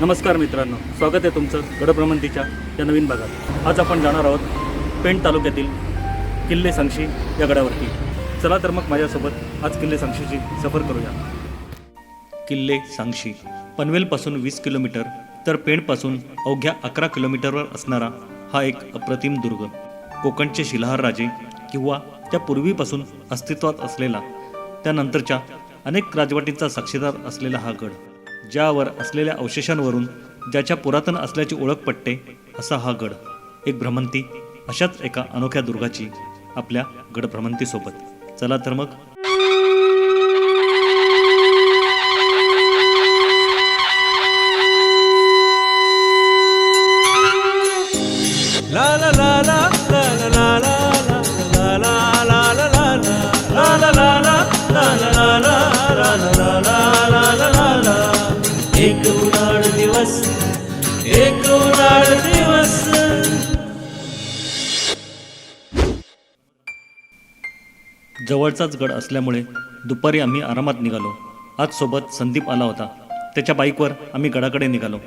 नमस्कार मित्रांनो स्वागत आहे तुमचं गडभ्रमंतीच्या या नवीन भागात. आज आपण जाणार आहोत पेण तालुक्यातील किल्ले सांगशी या गडावरती. चला तर मग माझ्यासोबत आज किल्ले सांगशीची सफर करूया. किल्ले सांगशी पनवेलपासून वीस किलोमीटर तर पेणपासून अवघ्या अकरा किलोमीटरवर असणारा हा एक अप्रतिम दुर्ग. कोकणचे शिलाहार राजे किंवा त्या पूर्वीपासून अस्तित्वात असलेला त्यानंतरच्या अनेक राजवटींचा साक्षीदार असलेला हा गड. ज्यावर असलेल्या अवशेषांवरून ज्याच्या पुरातन असल्याची ओळख पटते असा हा गड. एक भ्रमंती अशाच एका अनोख्या दुर्गाची आपल्या गड भ्रमंतीसोबत चला तर मग जवळचाच गड असल्यामुळे दुपारी आम्ही आरामात निघालो. आज सोबत संदीप आला होता. त्याच्या बाईकवर आम्ही गडाकडे निघालो.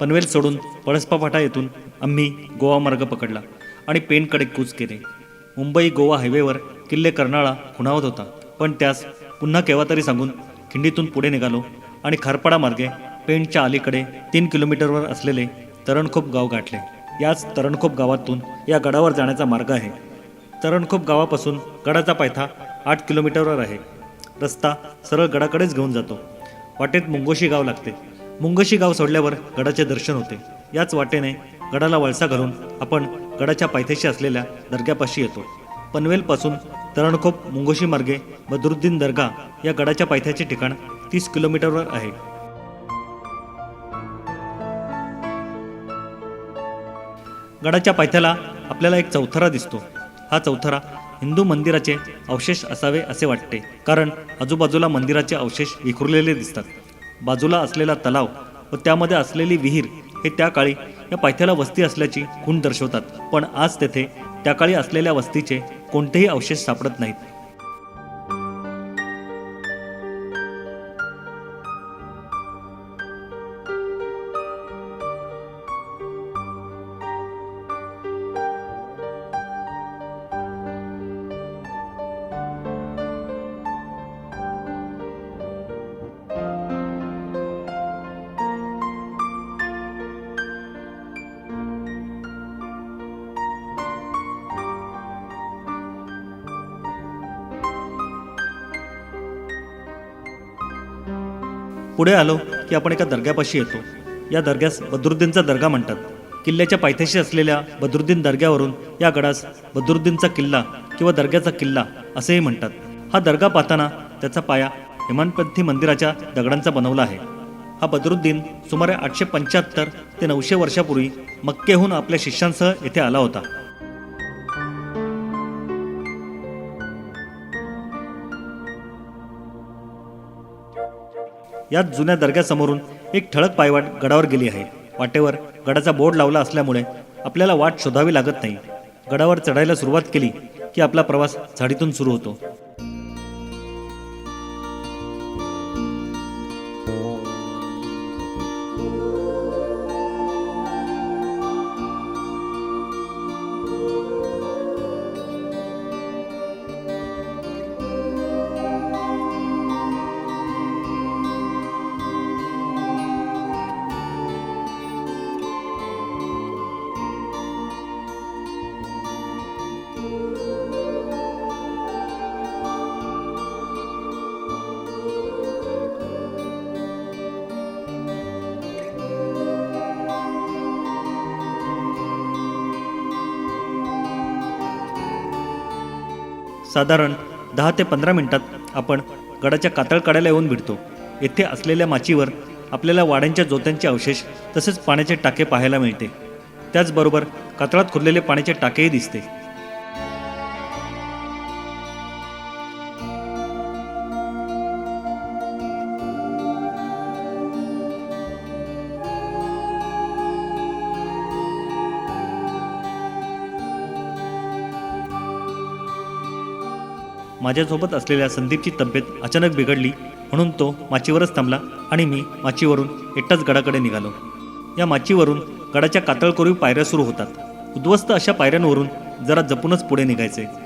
पनवेल सोडून पळसपा फाटा येथून आम्ही गोवा मार्ग पकडला आणि पेनकडे कूच केले. मुंबई गोवा हायवेवर किल्ले कर्नाळा खुणावत होता. पण त्यास पुन्हा केव्हा तरी सांगून खिंडीतून पुढे निघालो आणि खारपाडा मार्गे पेणच्या अलीकडे तीन किलोमीटरवर असलेले तरणखोप गाव गाठले. याच तरणखोप गावातून या गडावर जाण्याचा मार्ग आहे. तरणखोप गावापासून गडाचा पायथा आठ किलोमीटरवर आहे. रस्ता सरळ गडाकडेच घेऊन जातो. वाटेत मुंगोशी गाव लागते. मुंगोशी गाव सोडल्यावर गडाचे दर्शन होते. याच वाटेने गडाला वळसा घालून आपण गडाच्या पायथ्याशी असलेल्या दर्ग्यापाशी येतो. पनवेलपासून तरणखोप मुंगोशी मार्गे बदरुद्दीन दर्गा या गडाच्या पायथ्याचे ठिकाण तीस किलोमीटरवर आहे. गडाच्या पायथ्याला आपल्याला एक चौथरा दिसतो. हा चौथरा हिंदू मंदिराचे अवशेष असावे असे वाटते कारण आजूबाजूला मंदिराचे अवशेष विखुरलेले दिसतात. बाजूला असलेला तलाव व त्यामध्ये असलेली विहीर हे त्या काळी या पायथ्याला वस्ती असल्याची खूण दर्शवतात. पण आज तेथे त्या काळी असलेल्या वस्तीचे कोणतेही अवशेष सापडत नाहीत. पुढे आलो की आपण एका दर्ग्यापाशी येतो. या दर्ग्यास बदरुद्दीनचा दर्गा म्हणतात. किल्ल्याच्या पायथ्याशी असलेल्या बदरुद्दीन दर्ग्यावरून या गडास बदरुद्दीनचा किल्ला किंवा दर्ग्याचा किल्ला असेही म्हणतात. हा दर्गा पाहताना त्याचा पाया हेमानपंथी मंदिराच्या दगडांचा बनवला आहे. हा बदरुद्दीन सुमारे आठशे पंच्याहत्तर ते नऊशे वर्षापूर्वी मक्केहून आपल्या शिष्यांसह येथे आला होता. यात जुन्या दर्ग्यासमोरून एक ठळक पायवाट गडावर गेली आहे. वाटेवर गडाचा बोर्ड लावला असल्यामुळे आपल्याला वाट शोधावी लागत नाही. गडावर चढायला सुरुवात केली की आपला प्रवास झाडीतून सुरू होतो. साधारण दहा ते पंधरा मिनिटात आपण गडाच्या कातळकड्याला येऊन भिडतो. येथे असलेल्या माचीवर आपल्याला वाड्यांच्या जोत्यांचे अवशेष तसेच पाण्याचे टाके पाहायला मिळते. त्याचबरोबर कातळात खुरलेले पाण्याचे टाकेही दिसते. माझ्यासोबत असलेल्या संदीपची तब्येत अचानक बिघडली म्हणून तो माचीवरच थांबला आणि मी माचीवरून एकटाच गडाकडे निघालो. या माचीवरून गडाच्या कातळकोरीव पायऱ्या सुरू होतात. उद्ध्वस्त अशा पायऱ्यांवरून जरा जपूनच पुढे निघायचे.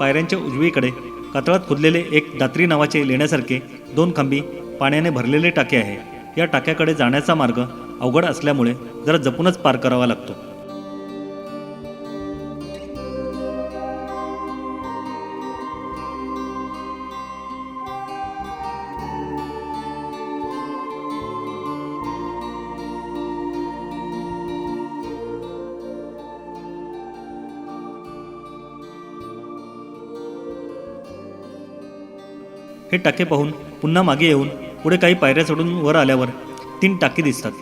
पायऱ्यांच्या उजवीकडे कातळात खोदलेले एक दात्री नावाचे लेण्यासारखे दोन खांबी पाण्याने भरलेले टाके आहे. या टाक्याकडे जाण्याचा मार्ग अवघड असल्यामुळे जरा जपूनच पार करावा लागतो. हे टाके पाहून पुन्हा मागे येऊन पुढे काही पायऱ्या चढून वर आल्यावर तीन टाके दिसतात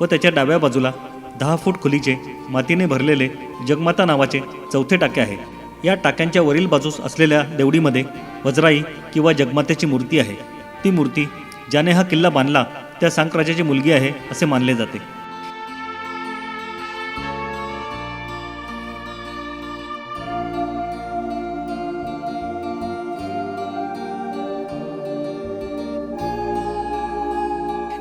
व त्याच्या डाव्या बाजूला दहा फूट खोलीचे मातीने भरलेले जगमाता नावाचे चौथे टाके आहे. या टाक्यांच्या वरील बाजूस असलेल्या देवडीमध्ये वज्राई किंवा जगमातेची मूर्ती आहे. ती मूर्ती ज्याने हा किल्ला बांधला त्या सांकराजाची मुलगी आहे असे मानले जाते.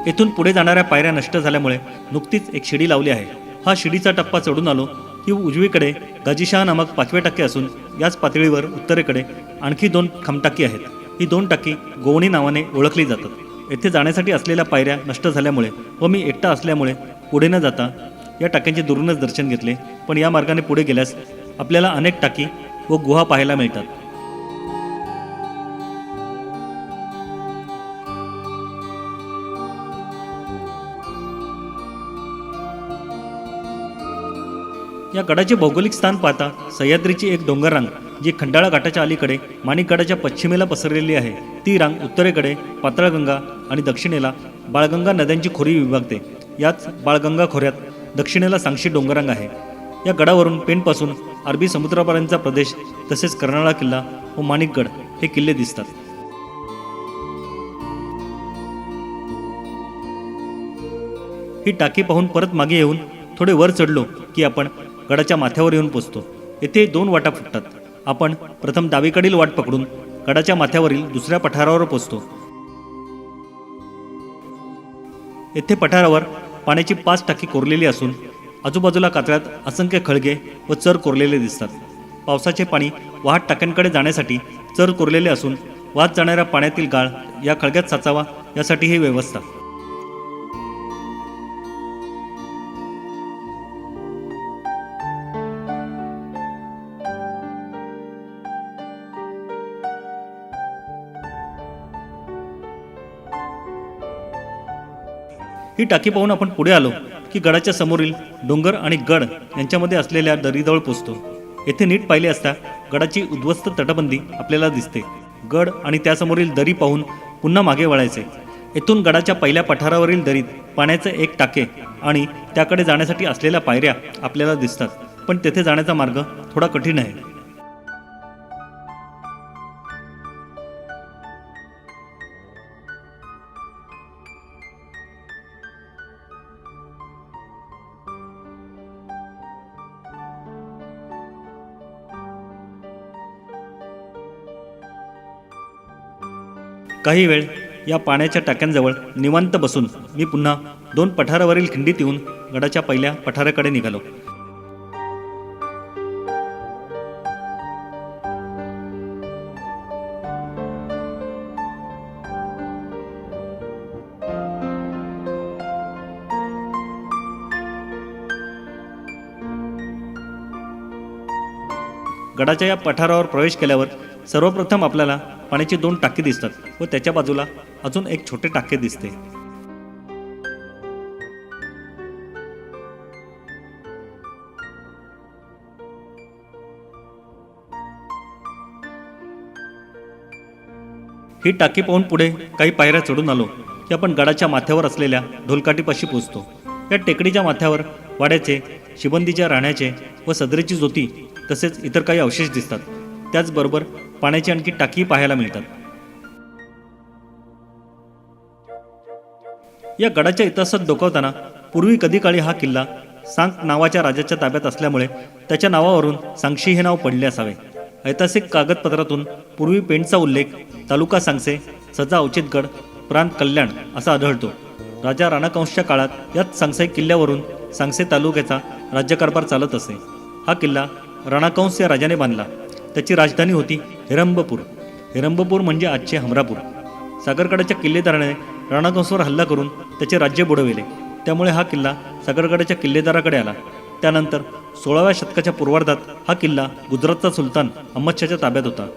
येथून पुढे जाणाऱ्या पायऱ्या नष्ट झाल्यामुळे नुकतीच एक शिडी लावली आहे. हा शिडीचा टप्पा चढून आलो की उजवीकडे गाजीशहा नामक पाचवे टक्के असून याच पातळीवर उत्तरेकडे आणखी दोन खमटाकी आहेत. ही दोन टाकी गोवणी नावाने ओळखली जातात. येथे जाण्यासाठी असलेल्या पायऱ्या नष्ट झाल्यामुळे व मी एकटा असल्यामुळे पुढे न जाता या टाक्यांचे दुरूनच दर्शन घेतले. पण या मार्गाने पुढे गेल्यास आपल्याला अनेक टाकी व गुहा पाहायला मिळतात. या गडाचे भौगोलिक स्थान पाहता सह्याद्रीची एक डोंगर रांग जी खंडाळा घाटाच्या अलीकडे माणिकगडाच्या पश्चिमेला पसरलेली आहे. ती रांग उत्तरेकडे पाताळगंगा आणि दक्षिणेला बाळगंगा नद्यांची खोरी विभागते. याच बाळगंगा खोऱ्यात दक्षिणेला सांगशी डोंगररांग आहे. या गडावरून पेणपासून अरबी समुद्रापर्यंतचा प्रदेश तसेच कर्नाळा किल्ला व माणिकगड हे किल्ले दिसतात. ही टाकी पाहून परत मागे येऊन थोडे वर चढलो की आपण गडाच्या माथ्यावर येऊन पोचतो. येथे दोन वाटा फुटतात. आपण प्रथम डावीकडील वाट पकडून गडाच्या माथ्यावरील दुसऱ्या पठारावर पोचतो. येथे पठारावर पाण्याची पाच टाकी कोरलेली असून आजूबाजूला कातळ्यात असंख्य खळगे व चर कोरलेले दिसतात. पावसाचे पाणी वाहत टाक्यांकडे जाण्यासाठी चर कोरलेले असून वाहत जाणाऱ्या पाण्यातील गाळ या खळग्यात साचावा यासाठी ही व्यवस्था. ही टाकी पाहून आपण पुढे आलो की गडाच्या समोरील डोंगर आणि गड यांच्यामध्ये असलेल्या दरीजवळ पोचतो. येथे नीट पाहिले असता गडाची उद्ध्वस्त तटबंदी आपल्याला दिसते. गड आणि त्यासमोरील दरी पाहून पुन्हा मागे वळायचे. येथून गडाच्या पहिल्या पठारावरील दरीत पाण्याचे एक टाके आणि त्याकडे जाण्यासाठी असलेल्या पायऱ्या आपल्याला दिसतात. पण तेथे जाण्याचा मार्ग थोडा कठीण आहे. काही वेळ या पाण्याच्या टाक्यांजवळ निवांत बसून मी पुन्हा दोन पठारावरील खिंडीत येऊन गडाच्या पहिल्या पठाराकडे निघालो. गडाच्या या पठारावर प्रवेश केल्यावर सर्वप्रथम आपल्याला पाण्याची दोन टाकी दिसतात व त्याच्या बाजूला अजून एक छोटे टाके दिसते. ही टाकी पाहून पुढे काही पायऱ्या चढून आलो की आपण गडाच्या माथ्यावर असलेल्या ढोलकाटीपाशी पोचतो. या टेकडीच्या माथ्यावर वाड्याचे शिबंदीच्या राहण्याचे व सदरेची ज्योती तसेच इतर काही अवशेष दिसतात. त्याचबरोबर पाण्याची आणखी टाकी पाहायला मिळतात. या गडाच्या इतिहासात डोकावताना पूर्वी कधी काळी हा किल्ला सांग नावाच्या राजाच्या ताब्यात असल्यामुळे त्याच्या नावावरून सांगशी हे नाव पडले असावे. ऐतिहासिक कागदपत्रातून पूर्वी पेंडचा उल्लेख तालुका सांगसे सजा औचितगड प्रांत कल्याण असा आढळतो. राजा राणाकंशच्या काळात याच सांगसाई किल्ल्यावरून सांगसे तालुक्याचा राज्यकारभार चालत असे. हा किल्ला राणाकंस या राजाने बांधला. त्याची राजधानी होती हिरंबपूर. हिरंबपूर म्हणजे आजचे हमरापूर. सागरगडाच्या किल्लेदाराने राणाकंसवर हल्ला करून त्याचे राज्य बुडविले. त्यामुळे हा किल्ला सागरगडाच्या किल्लेदाराकडे आला. त्यानंतर सोळाव्या शतकाच्या पूर्वार्धात हा किल्ला गुजरातचा सुलतान अहमदशाच्या ताब्यात होता.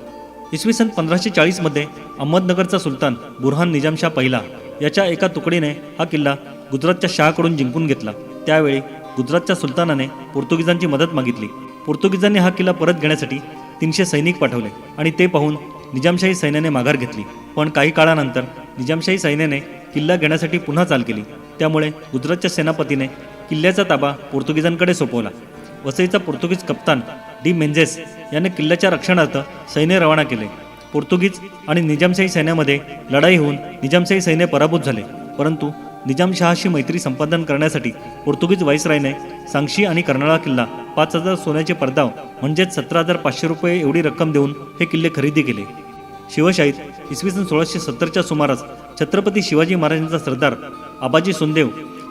इसवी सन पंधराशे चाळीसमध्ये अहमदनगरचा सुलतान बुरहान निजामशाह पहिला याच्या एका तुकडीने हा किल्ला गुजरातच्या शहाकडून जिंकून घेतला. त्यावेळी गुजरातच्या सुलतानाने पोर्तुगीजांची मदत मागितली. पोर्तुगीजांनी हा किल्ला परत घेण्यासाठी तीनशे सैनिक पाठवले आणि ते पाहून निजामशाही सैन्याने माघार घेतली. पण काही काळानंतर निजामशाही सैन्याने किल्ला घेण्यासाठी पुन्हा चाल केली. त्यामुळे गुजरातच्या सेनापतीने किल्ल्याचा ताबा पोर्तुगीजांकडे सोपवला. वसईचा पोर्तुगीज कप्तान डी मेंझेस याने किल्ल्याच्या रक्षणार्थ सैन्य रवाना केले. पोर्तुगीज आणि निजामशाही सैन्यामध्ये लढाई होऊन निजामशाही सैन्य पराभूत झाले. परंतु निजामशहाशी मैत्री संपादन करण्यासाठी पोर्तुगीज व्हाईसरायने सांगशी आणि कर्नाळा किल्ला पाच हजार सोन्याचे पडदाव म्हणजेच सतरा हजार पाचशे रुपये एवढी रक्कम देऊन हे किल्ले खरेदी केले. शिवशाहीत इसवी सन सोळाशे सत्तरच्या सुमारास छत्रपती शिवाजी महाराजांचा सरदार आबाजी सुनदेव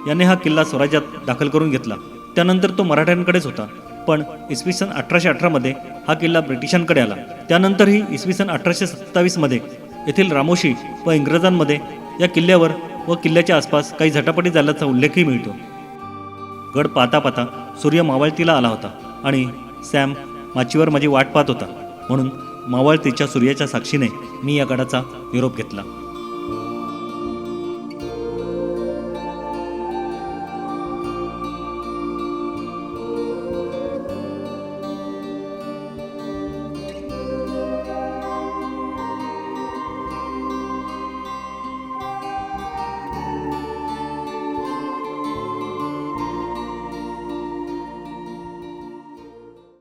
याने हा किल्ला स्वराज्यात दाखल करून घेतला. त्यानंतर तो मराठ्यांकडेच होता. पण इसवी सन अठराशे अठरामध्ये हा किल्ला ब्रिटिशांकडे आला. त्यानंतरही इसवी सन अठराशे सत्तावीसमध्ये येथील रामोशी व इंग्रजांमध्ये या किल्ल्यावर व किल्ल्याच्या आसपास काही झटापटी झाल्याचा उल्लेखही मिळतो. गड पाहता पाहता सूर्य मावळतीला आला होता आणि सॅम माचीवर माझी वाट पाहत होता. म्हणून मावळतीच्या सूर्याच्या साक्षीने मी या गडाचा निरोप घेतला.